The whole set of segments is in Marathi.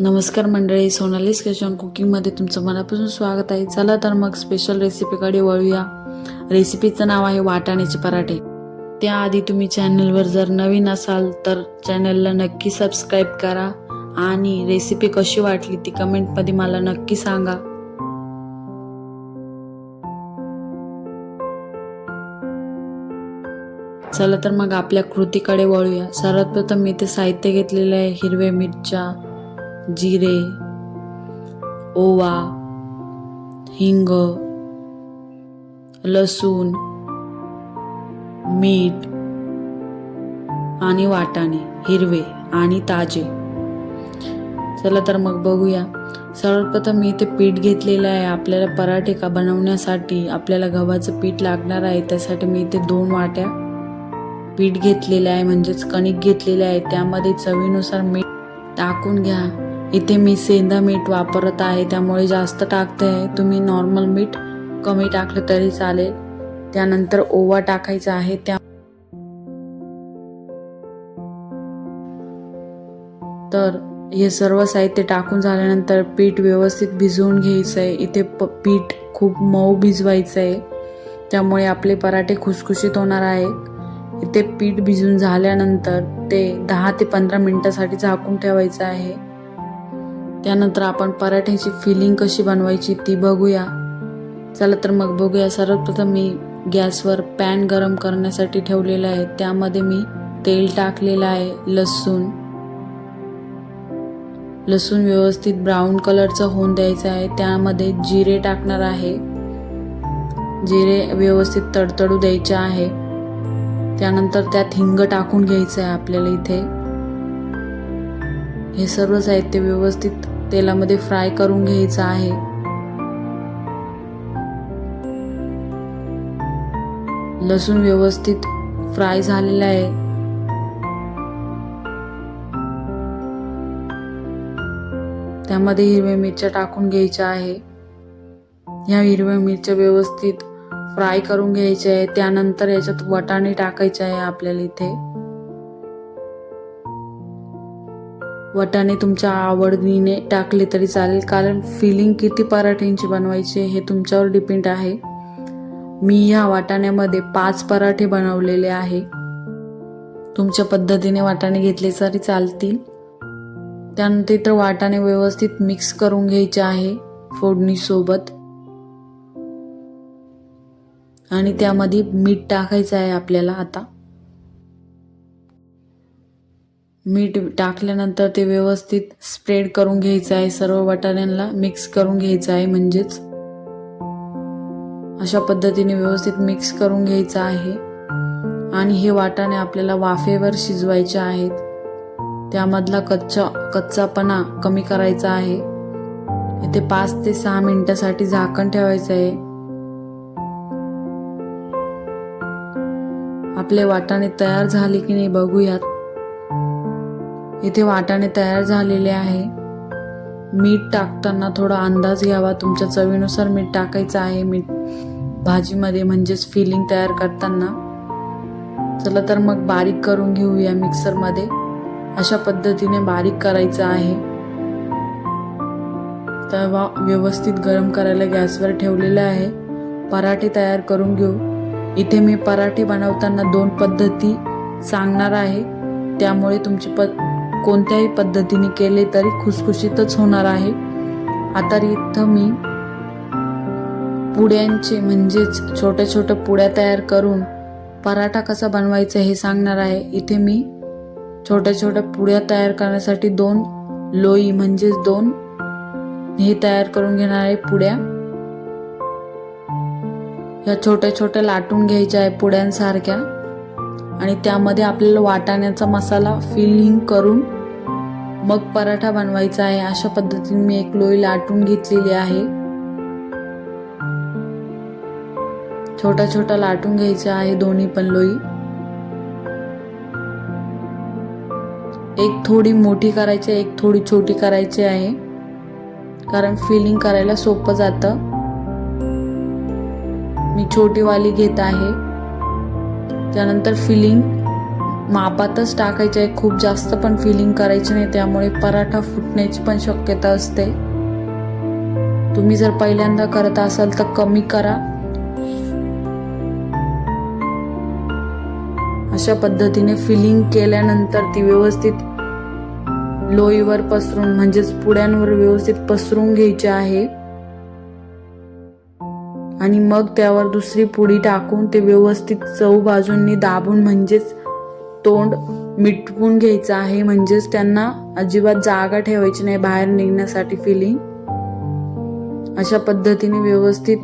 नमस्कार मंडळी सोनालीस किचन कुकिंगमध्ये तुमचं मनापासून स्वागत आहे. चला तर मग स्पेशल रेसिपीकडे वळूया. रेसिपीचं नाव आहे वाटाण्याचे पराठे. त्याआधी तुम्ही चॅनलवर जर नवीन असाल तर चॅनलला नक्की सबस्क्राईब करा आणि रेसिपी कशी वाटली ती कमेंटमध्ये मला नक्की सांगा. चला तर मग आपल्या कृतीकडे वळूया. सर्वात प्रथम मी ते साहित्य घेतलेलं आहे हिरव्या मिरच्या जिरे ओवा हिंग लसूण मीठ आणि वाटाणे हिरवे आणि ताजे. चला तर मग बघूया. सर्वप्रथम मी इथे पीठ घेतलेलं आहे. आपल्याला पराठे का बनवण्यासाठी आपल्याला गव्हाचं पीठ लागणार आहे. त्यासाठी मी इथे दोन वाट्या पीठ घेतलेलं आहे. म्हणजेच कणिक घेतलेलं आहे. त्यामध्ये चवीनुसार मीठ टाकून घ्या. इथे मी सेंधा मीठ वापरत आहे त्यामुळे जास्त टाकते. आहे तुम्ही नॉर्मल मीठ कमी टाकलं तरी चालेल. त्यानंतर ओवा टाकायचा आहे त्या तर हे सर्व साहित्य टाकून झाल्यानंतर पीठ व्यवस्थित भिजवून घ्यायचं आहे इथे प पीठ खूप मऊ भिजवायचं आहे त्यामुळे आपले पराठे खुसखुशीत होणार आहे इथे पीठ भिजून झाल्यानंतर ते दहा ते पंधरा मिनटासाठी झाकून ठेवायचं आहे. त्यानंतर आपण पराठ्याची फिलिंग कशी बनवायची ती बघूया. चला तर मग बघूया. सर्वप्रथम मी गॅसवर पॅन गरम करण्यासाठी ठेवलेलं आहे. त्यामध्ये मी तेल टाकलेलं आहे लसूण. लसूण व्यवस्थित ब्राऊन कलरचं होऊन द्यायचं आहे. त्यामध्ये जिरे टाकणार आहे. जिरे व्यवस्थित तडतडू द्यायचे आहे. त्यानंतर त्यात हिंग टाकून घ्यायचं आहे आपल्याला इथे. हे सर्व साहित्य व्यवस्थित तेलामध्ये फ्राय करून घ्यायचं आहे. लसूण व्यवस्थित फ्राय झालेला आहे. त्यामध्ये हिरव्या मिरच्या टाकून घ्यायच्या आहे. ह्या हिरव्या मिरच्या व्यवस्थित फ्राय करून घ्यायचे आहे. त्यानंतर याच्यात वटाणे टाकायचे आहे आपल्याला इथे. वटाणे तुमच्या आवडीने टाकले तरी चालेल. कारण फिलिंग किती पराठ्यांची बनवायची हे तुमच्यावर डिपेंड आहे. मी ह्या वाटाण्यामध्ये पाच पराठे बनवलेले आहे. तुमच्या पद्धतीने वाटाणे घेतले तरी चालतील. त्यानंतर तर वाटाणे व्यवस्थित मिक्स करून घ्यायचे आहे फोडणीसोबत आणि त्यामध्ये मीठ टाकायचं आहे आपल्याला आता. मीठ टाकल्यानंतर ते व्यवस्थित स्प्रेड करून घ्यायचं आहे. सर्व वाटाण्यांना मिक्स करून घ्यायचं आहे म्हणजेच. अशा पद्धतीने व्यवस्थित मिक्स करून घ्यायचं आहे. आणि हे वाटाणे आपल्याला वाफेवर शिजवायचे आहेत. त्यामधला कच्चा कच्चापणा कमी करायचा आहे. इथे पाच ते सहा मिनिटासाठी झाकण ठेवायचं आहे. आपले वाटाणे तयार झाले की नाही बघूयात. इथे वाटाणे तयार झालेले आहे. मीठ टाकताना थोडा अंदाज घ्यावा. तुमच्या चवीनुसार मीठ टाकायचं आहे. मीठ भाजीमध्ये म्हणजेच फिलिंग तयार करताना. चला तर मग बारीक करून घेऊया मिक्सरमध्ये अशा पद्धतीने बारीक करायचं आहे. तवा व्यवस्थित गरम करायला गॅसवर ठेवलेला आहे. पराठे तयार करून घेऊ. इथे मी पराठे बनवताना दोन पद्धती सांगणार आहे. त्यामुळे तुमची प कोणत्याही पद्धतीने केले तरी खुसखुशीतच होणार आहे. आता इथं मी पुड्यांचे म्हणजेच छोट्या छोट्या पुड्या तयार करून पराठा कसा बनवायचा हे सांगणार आहे. इथे मी छोट्या छोट्या पुड्या तयार करण्यासाठी दोन लोई म्हणजेच दोन हे तयार करून घेणार आहे पुड्या. या छोट्या छोट्या लाटून घ्यायच्या आहे पुड्यांसारख्या. आणि त्यामध्ये आपल्याला वाटाण्याचा मसाला फिलिंग करून मग पराठा बनवायचा आहे. अशा पद्धतीने मी एक लोई लाटून घेतलेली आहे. छोटा छोटा लाटून घ्यायचा आहे दोन्ही पण लोई. एक थोडी मोठी करायची एक थोडी छोटी करायची आहे. कारण फिलिंग करायला सोपं जातं. मी छोटीवाली घेत आहे. त्यानंतर फिलिंग मापातच टाकायचे आहे. खूप जास्त पण फिलिंग करायची नाही. त्यामुळे पराठा फुटण्याची पण शक्यता असते. तुम्ही जर पहिल्यांदा करत असाल तर कमी करा. अशा पद्धतीने फिलिंग केल्यानंतर ती व्यवस्थित लोईवर पसरून म्हणजेच पुड्यांवर व्यवस्थित पसरून घ्यायची आहे. आणि मग त्यावर दुसरी पुडी टाकून ते व्यवस्थित चव बाजूंनी दाबून म्हणजेच तोंड मिटवून घ्यायचं आहे. म्हणजेच त्यांना अजिबात जागा ठेवायची नाही बाहेर निघण्यासाठी फिलिंग अशा पद्धतीने व्यवस्थित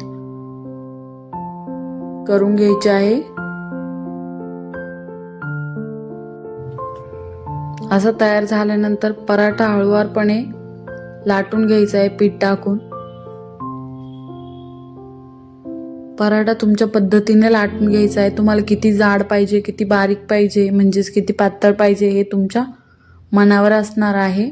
करून घ्यायचे आहे. असं तयार झाल्यानंतर पराठा हळुवारपणे लाटून घ्यायचा आहे पीठ टाकून. पराठा तुमच्या पद्धतीने लाटून घ्यायचा आहे. तुम्हाला किती जाड पाहिजे किती बारीक पाहिजे म्हणजेच किती पातळ पाहिजे हे तुमच्या मनावर असणार आहे.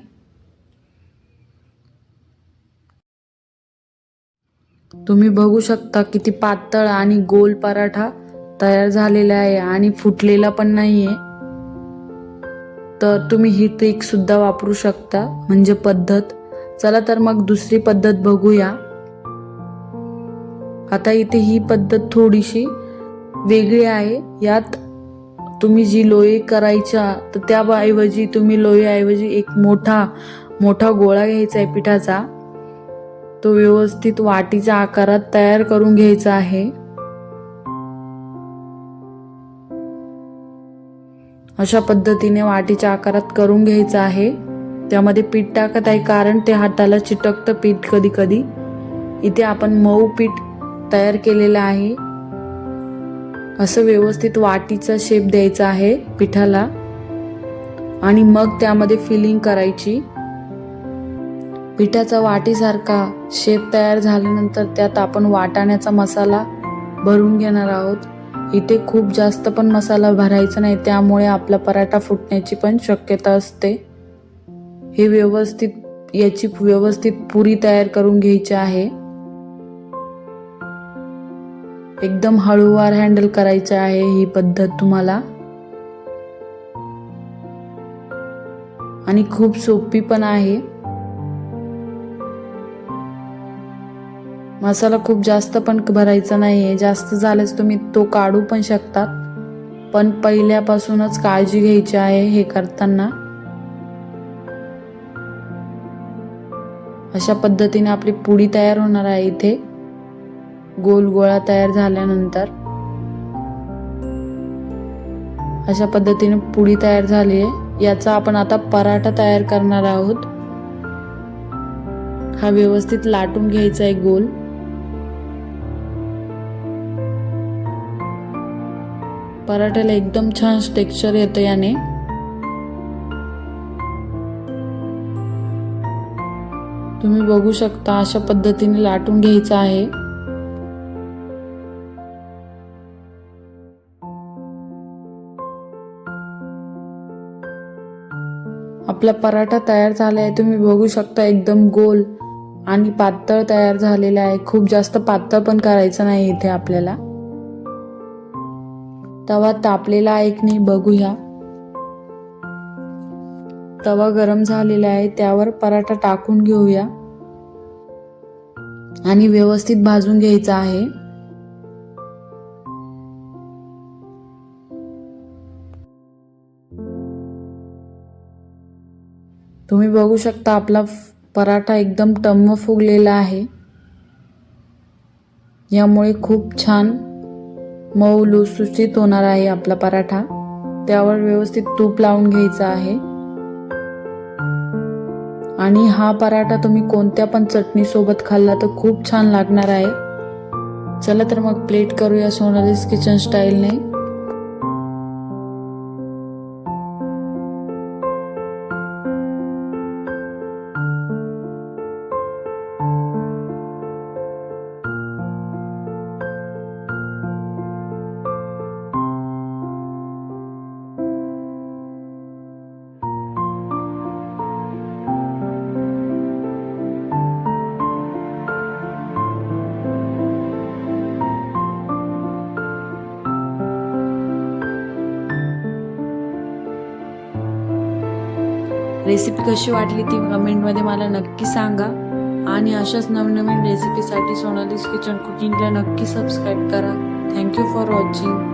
तुम्ही बघू शकता किती पातळ आणि गोल पराठा तयार झालेला आहे आणि फुटलेला पण नाही आहे तर तुम्ही ही ट्रिक सुद्धा वापरू शकता म्हणजे पद्धत. चला तर मग दुसरी पद्धत बघूया. आता इथे ही पद्धत थोडीशी वेगळी आहे. यात तुम्ही जी लोई करायच्या तर त्याऐवजी तुम्ही लोईऐवजी एक मोठा मोठा गोळा घ्यायचा आहे पिठाचा. तो व्यवस्थित वाटीच्या आकारात तयार करून घ्यायचा आहे. अशा पद्धतीने वाटीच्या आकारात करून घ्यायचं आहे. त्यामध्ये पीठ टाकत आहे कारण ते हाताला चिटकतं पीठ कधी कधी इथे आपण मऊ पीठ तयार केलेलं आहे. असं व्यवस्थित वाटीचा शेप द्यायचा आहे पिठाला. आणि मग त्यामध्ये फिलिंग करायची. पिठाचा वाटीसारखा शेप तयार झाल्यानंतर त्यात आपण वाटाण्याचा मसाला भरून घेणार आहोत. इथे खूप जास्त पण मसाला भरायचा नाही त्यामुळे आपला पराठा फुटण्याची पण शक्यता असते. हे व्यवस्थित याची व्यवस्थित पुरी तयार करून घ्यायची आहे. एकदम हळूवार हँडल करायचं आहे ही पद्धत तुम्हाला. आणि खूप सोपी पण आहे. मसाला खूप जास्त पण भरायचा नाही आहे जास्त झाल्यास तुम्ही तो काढू पण शकतात. पण पहिल्यापासूनच काळजी घ्यायची आहे हे करताना. अशा पद्धतीने आपली पुडी तयार होणार आहे इथे. गोल गोळा तयार झाल्यानंतर अशा पद्धतीने पुडी तयार झाली आहे. याचा आपण आता पराठा तयार करणार आहोत. हा व्यवस्थित लाटून घ्यायचा आहे गोल. पराठ्याला एकदम छान टेक्स्चर येतं याने. तुम्ही बघू शकता अशा पद्धतीने लाटून घ्यायचं आहे. आपला पराठा तयार झाला आहे तुम्ही बघू शकता एकदम गोल आणि पातळ तयार झालेला आहे. खूप जास्त पातळ पण करायचं नाही इथे आपल्याला. तवा तापलेला आहे की नाही बघूया. तवा गरम झालेला आहे त्यावर पराठा टाकून घेऊया. आणि व्यवस्थित भाजून घ्यायचा आहे. तुम्ही बघू शकता आपला पराठा एकदम टम्म फुगलेला आहे. यामुळे खूप छान मऊ लुसलुसीत होणार आहे आपला पराठा. त्यावर व्यवस्थित तूप लावून घ्यायचं आहे. आणि हा पराठा तुम्ही कोणत्या पण चटणी सोबत खाल्ला तर खूप छान लागणार आहे. चला तर मग प्लेट करूया सोनालीस किचन स्टाईलने. रेसिपी कशी वाटली ती कमेंटमध्ये मला नक्की सांगा. आणि अशाच नवनवीन रेसिपीसाठी सोनालीस किचन कुकिंगला नक्की सबस्क्राईब करा. Thank you for watching